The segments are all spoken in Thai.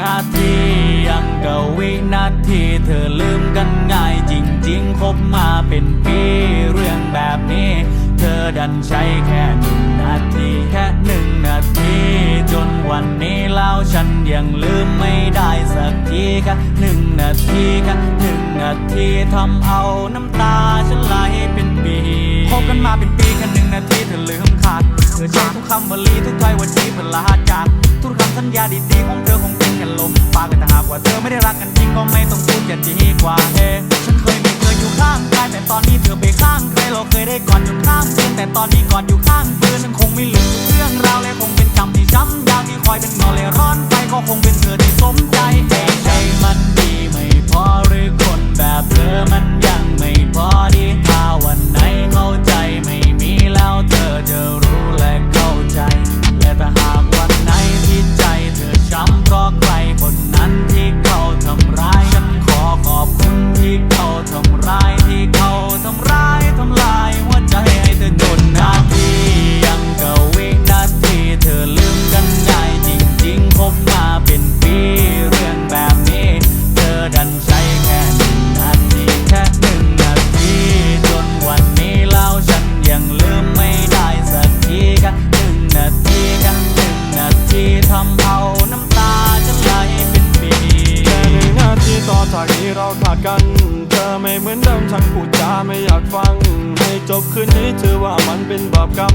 นาทียังกับวินาทีเธอลืมกันง่ายจริงๆ คบมาเป็นปีเรื่องแบบนี้ เธอดันใช้แค่หนึ่งนาทีแค่หนึ่งนาทีจนวันนี้แล้วฉันยังลืมไม่ได้สักทีแค่หนึ่งนาทีแค่หนึ่งนาทีทำเอาน้ำตาฉันไหลเป็นปีคบกันมาเป็นปีแค่หนึ่งนาทีเธอลืมขาดเธอใช้ทุกคำวลีทุกถ้อยวันที่เพื่อลาจากทุกคำสัญญาดีๆของเธอคง แค่ลมปากแต่หากว่าเธอไม่ได้รักกันจริงก็ไม่ต้องพูดจะดีกว่าเฮ้ฉันเคยมีเธออยู่ข้างกายแต่ตอนนี้เธอไปข้างใครเราเคยได้กอดจนข้างเตือนแต่ตอนนี้กอดอยู่ข้างคืนฉัน ทำเอาน้ำตาฉันไหลเป็นปีแค่หนึ่งนาทีต่อจากนี้เราขาดกัน เธอไม่เหมือนเดิมฉันพูดจาไม่อยากฟัง ให้จบคืนนี้ถือว่ามันเป็นบาปกรรม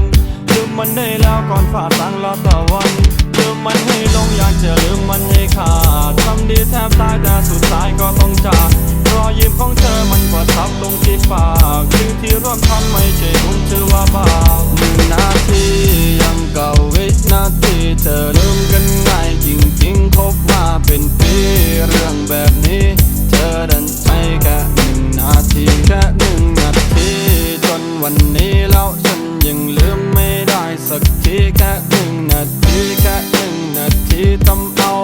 ลืมมันได้แล้วก่อนฝ่าสังละตะวันลืมมันให้ลงอยากจะลืมมันให้ขาดทำดีแทบตายแต่สุดท้ายก็ต้องจากรอยยิ้มของเธอมันประทับลงที่ปากสิ่งที่ร่วมทำไม่ใช่บุญชื่อว่าบาป เรื่องแบบนี้ เธอดันใจแค่หนึ่งนาทีแค่หนึ่งนาทีจนวันนี้แล้วฉันยังลืมไม่ได้สักทีแค่หนึ่งนาทีแค่หนึ่งนาทีทำเอา